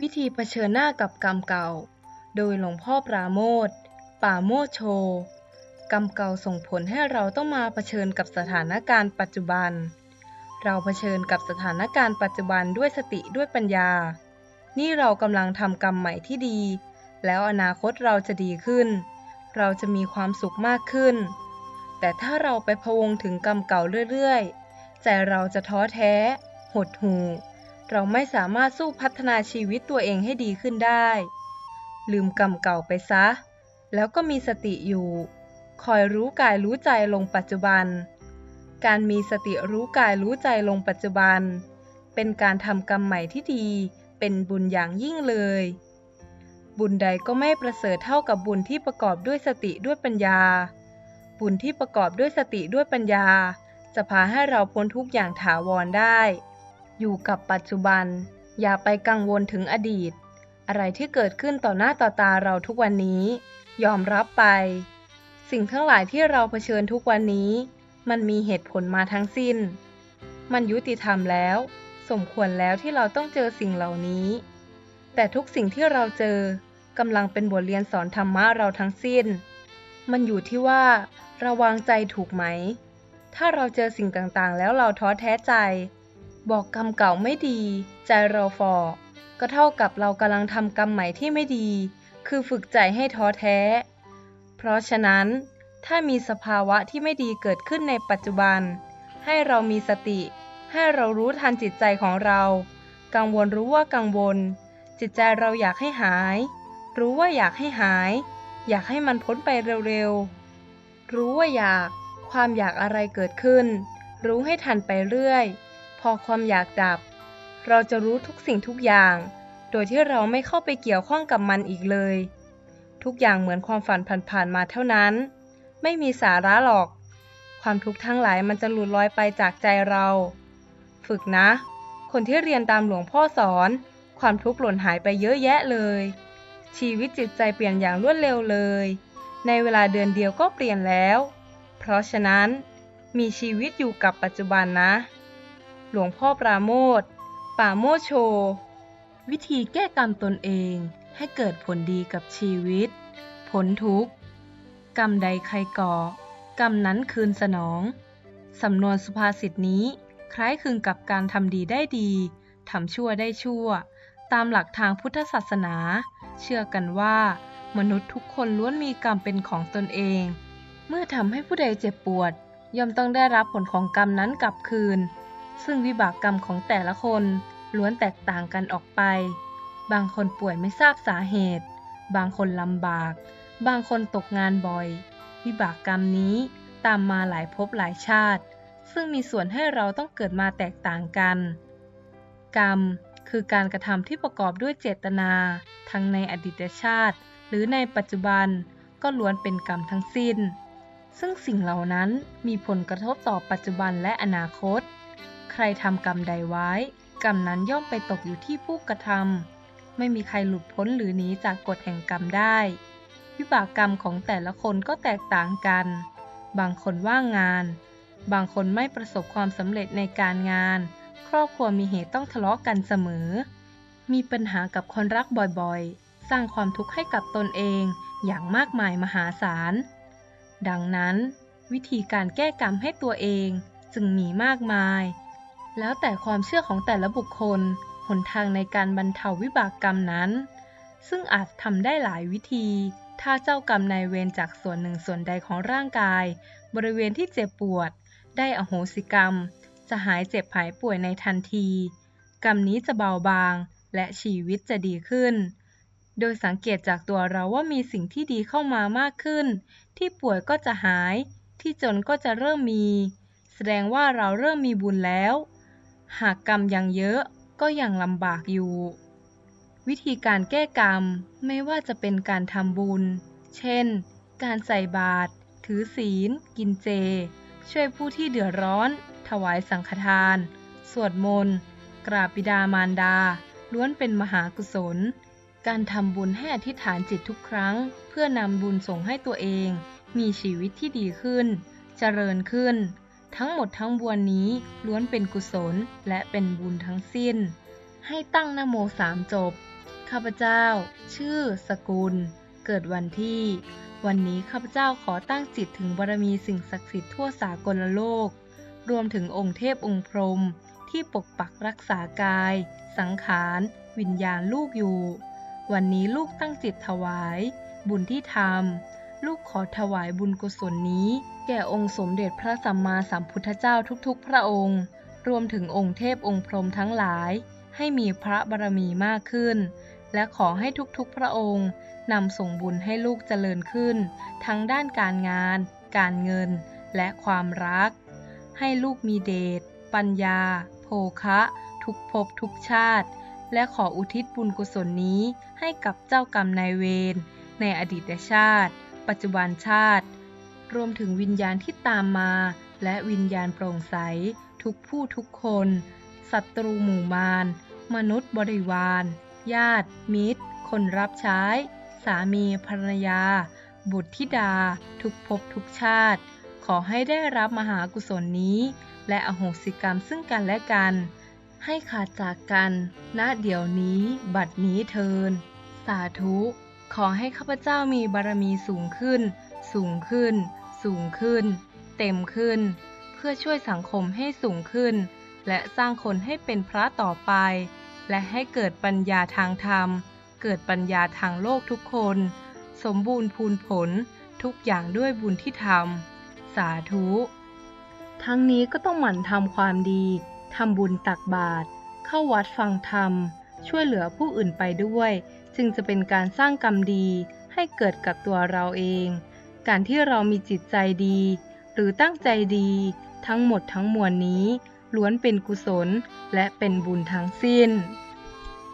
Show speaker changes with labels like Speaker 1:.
Speaker 1: วิธีเผชิญหน้ากับกรรมเก่า โดยหลวงพ่อปราโมทป่าโมชโช กรรมเก่าส่งผลให้เราต้องมาเผชิญกับสถานการณ์ปัจจุบัน เราเผชิญกับสถานการณ์ปัจจุบันด้วยสติด้วยปัญญา นี่เรากำลังทำกรรมใหม่ที่ดี แล้วอนาคตเราจะดีขึ้น เราจะมีความสุขมากขึ้น แต่ถ้าเราไปพวงถึงกรรมเก่าเรื่อยๆ ใจเราจะท้อแท้ หดหู่ เราไม่สามารถสู้พัฒนาชีวิตตัวเองให้ดีขึ้นได้ ลืมกรรมเก่าไปซะ แล้วก็มีสติอยู่ คอยรู้กายรู้ใจลงปัจจุบัน การมีสติรู้กายรู้ใจลงปัจจุบัน เป็นการทำกรรมใหม่ที่ดี เป็นบุญอย่างยิ่งเลย บุญใดก็ไม่ประเสริฐเท่ากับบุญที่ประกอบด้วยสติด้วยปัญญา บุญที่ประกอบด้วยสติด้วยปัญญา จะพาให้เราพ้นทุกอย่างถาวรได้ อยู่กับปัจจุบัน อย่าไปกังวลถึงอดีต อะไรที่เกิดขึ้นต่อหน้าต่อตาเราทุกวันนี้ ยอมรับไป สิ่งทั้งหลายที่เราเผชิญทุกวันนี้ มันมีเหตุผลมาทั้งสิ้น มันยุติธรรมแล้ว สมควรแล้วที่เราต้องเจอสิ่งเหล่านี้ แต่ทุกสิ่งที่เราเจอกำลังเป็นบทเรียนสอนธรรมะเราทั้งสิ้น มันอยู่ที่ว่าเราวางใจถูกไหม ถ้าเราเจอสิ่งต่างๆ แล้วเราท้อแท้ใจ บอกกรรมเก่าไม่ดี ใจเราฟอก็เท่ากับเรากำลังทำกรรมใหม่ที่ไม่ดี คือฝึกใจให้ท้อแท้ เพราะฉะนั้น ถ้ามีสภาวะที่ไม่ดีเกิดขึ้นในปัจจุบัน ให้เรามีสติ ให้เรารู้ทันจิตใจของเรา กังวลรู้ว่ากังวล จิตใจเราอยากให้หาย รู้ว่าอยากให้หาย อยากให้มันพ้นไปเร็วๆ รู้ว่าอยาก ความอยากอะไรเกิดขึ้น รู้ให้ทันไปเรื่อย พอความอยากดับ เราจะรู้ทุกสิ่งทุกอย่าง โดยที่เราไม่เข้าไปเกี่ยวข้องกับมันอีกเลย ทุกอย่างเหมือนความฝันผ่านๆมาเท่านั้น ไม่มีสาระหรอก ความทุกข์ทั้งหลายมันจะหลุดลอยไปจากใจเรา ฝึกนะ คนที่เรียนตามหลวงพ่อสอน ความทุกข์หล่นหายไปเยอะแยะเลย ชีวิตจิตใจเปลี่ยนอย่างรวดเร็วเลย ในเวลาเดือนเดียวก็เปลี่ยนแล้ว เพราะฉะนั้นมีชีวิตอยู่กับปัจจุบันนะ หลวงพ่อปราโมทป่าโมโช วิธีแก้กรรมตนเองให้เกิดผลดีกับชีวิตพ้นทุกข์ กรรมใดใครก่อ กรรมนั้นคืนสนอง สำนวนสุภาษิตนี้คล้ายคลึงกับการทำดีได้ดี ทำชั่วได้ชั่ว ตามหลักทางพุทธศาสนา เชื่อกันว่า มนุษย์ทุกคนล้วนมีกรรมเป็นของตนเอง เมื่อทำให้ผู้ใดเจ็บปวด ย่อมต้องได้รับผลของกรรมนั้นกลับคืน ซึ่งวิบากกรรมของแต่ละคนล้วนแตกต่างกันออกไป บางคนป่วยไม่ทราบสาเหตุ บางคนลำบาก บางคนตกงานบ่อย วิบากกรรมนี้ตามมาหลายภพหลายชาติ ซึ่งมีส่วนให้เราต้องเกิดมาแตกต่างกัน กรรม คือการกระทำที่ประกอบด้วยเจตนา ทั้งในอดีตชาติ หรือในปัจจุบันก็ล้วนเป็นกรรมทั้งสิ้น ซึ่งสิ่งเหล่านั้นมีผลกระทบต่อปัจจุบันและอนาคต ใครทำกรรมใดไว้ กรรมนั้นย่อมไปตกอยู่ที่ผู้กระทำไม่มีใครหลุดพ้นหรือหนีจากกฎแห่งกรรมได้ วิบากกรรมของแต่ละคนก็แตกต่างกัน บางคนว่างงาน บางคนไม่ประสบความสำเร็จในการงาน ครอบครัวมีเหตุต้องทะเลาะกันเสมอ มีปัญหากับคนรักบ่อยๆ สร้างความทุกข์ให้กับตนเองอย่างมากมายมหาศาล ดังนั้น วิธีการแก้กรรมให้ตัวเองจึงมีมากมาย แล้วแต่ความเชื่อของแต่ละบุคคล หนทางในการบรรเทาวิบากกรรมนั้น ซึ่งอาจทำได้หลายวิธี ถ้าเจ้ากรรมนายเวรจากส่วนหนึ่งส่วนใดของร่างกาย บริเวณที่เจ็บปวด ได้อโหสิกรรม จะหายเจ็บหายป่วยในทันที กรรมนี้จะเบาบางและชีวิตจะดีขึ้น โดยสังเกตจากตัวเราว่ามีสิ่งที่ดีเข้ามามากขึ้น ที่ป่วยก็จะหาย ที่จนก็จะเริ่มมี แสดงว่าเราเริ่มมีบุญแล้ว หากกรรมยังเยอะก็ยังลำบากอยู่ วิธีการแก้กรรมไม่ว่าจะเป็นการทำบุญ เช่น การใส่บาตร ถือศีล กินเจ ช่วยผู้ที่เดือดร้อน ถวายสังฆทาน สวดมนต์ กราบบิดามารดา ล้วนเป็นมหากุศล การทำบุญให้อธิษฐานจิตทุกครั้ง เพื่อนำบุญส่งให้ตัวเอง มีชีวิตที่ดีขึ้น เจริญขึ้น ทั้งหมดทั้งมวลนี้ล้วนเป็นกุศลและเป็นบุญทั้งสิ้น ให้ตั้งนโมสามจบ ข้าพเจ้า ชื่อ สกุล เกิดวันที่วันนี้ข้าพเจ้าขอตั้งจิตถึงบารมีสิ่งศักดิ์สิทธิ์ทั่วสากลโลก รวมถึงองค์เทพองค์พรหมที่ปกปักรักษากาย สังขาร วิญญาณลูกอยู่ วันนี้ลูกตั้งจิตถวาย บุญที่ทำลูกขอถวายบุญกุศลนี้ แก่องค์สมเด็จพระสัมมาสัมพุทธเจ้าทุกๆ พระองค์ รวมถึงองค์เทพองค์พรหมทั้งหลาย ให้มีพระบารมีมากขึ้น และขอให้ทุกๆ พระองค์นำส่งบุญให้ลูกเจริญขึ้น ทั้งด้านการงาน การเงิน และความรัก ให้ลูกมีเดช ปัญญา โภคะ ทุกภพทุกชาติ และขออุทิศบุญกุศลนี้ให้กับเจ้ากรรมนายเวร ในอดีตชาติ ปัจจุบันชาติ รวมถึงวิญญาณที่ตามมา และวิญญาณโปร่งใส ทุกผู้ทุกคน ศัตรูหมู่มาร มนุษย์บริวาร ญาติ มิตร คนรับใช้ สามีภรรยา บุตรธิดา ทุกภพทุกชาติ ขอให้ได้รับมหากุศลนี้ และอโหสิกรรมซึ่งกันและกัน ให้ขาดจากกันณเดี๋ยวนี้ บัดนี้เทิน สาธุ ขอให้ข้าพเจ้ามีบารมีสูงขึ้น สูงขึ้น สูงขึ้น เต็มขึ้น เพื่อช่วยสังคมให้สูงขึ้น และสร้างคนให้เป็นพระต่อไป และให้เกิดปัญญาทางธรรม เกิดปัญญาทางโลกทุกคน สมบูรณ์พูนผลทุกอย่างด้วยบุญที่ทำ สาธุ ทั้งนี้ก็ต้องหมั่นทำความดีทำบุญตักบาตรเข้าวัดฟังธรรม ช่วยเหลือผู้อื่นไปด้วย จึงจะเป็นการสร้างกรรมดีให้เกิดกับตัวเราเอง การที่เรามีจิตใจดี หรือตั้งใจดี ทั้งหมดทั้งมวลนี้ ล้วนเป็นกุศลและเป็นบุญทั้งสิ้น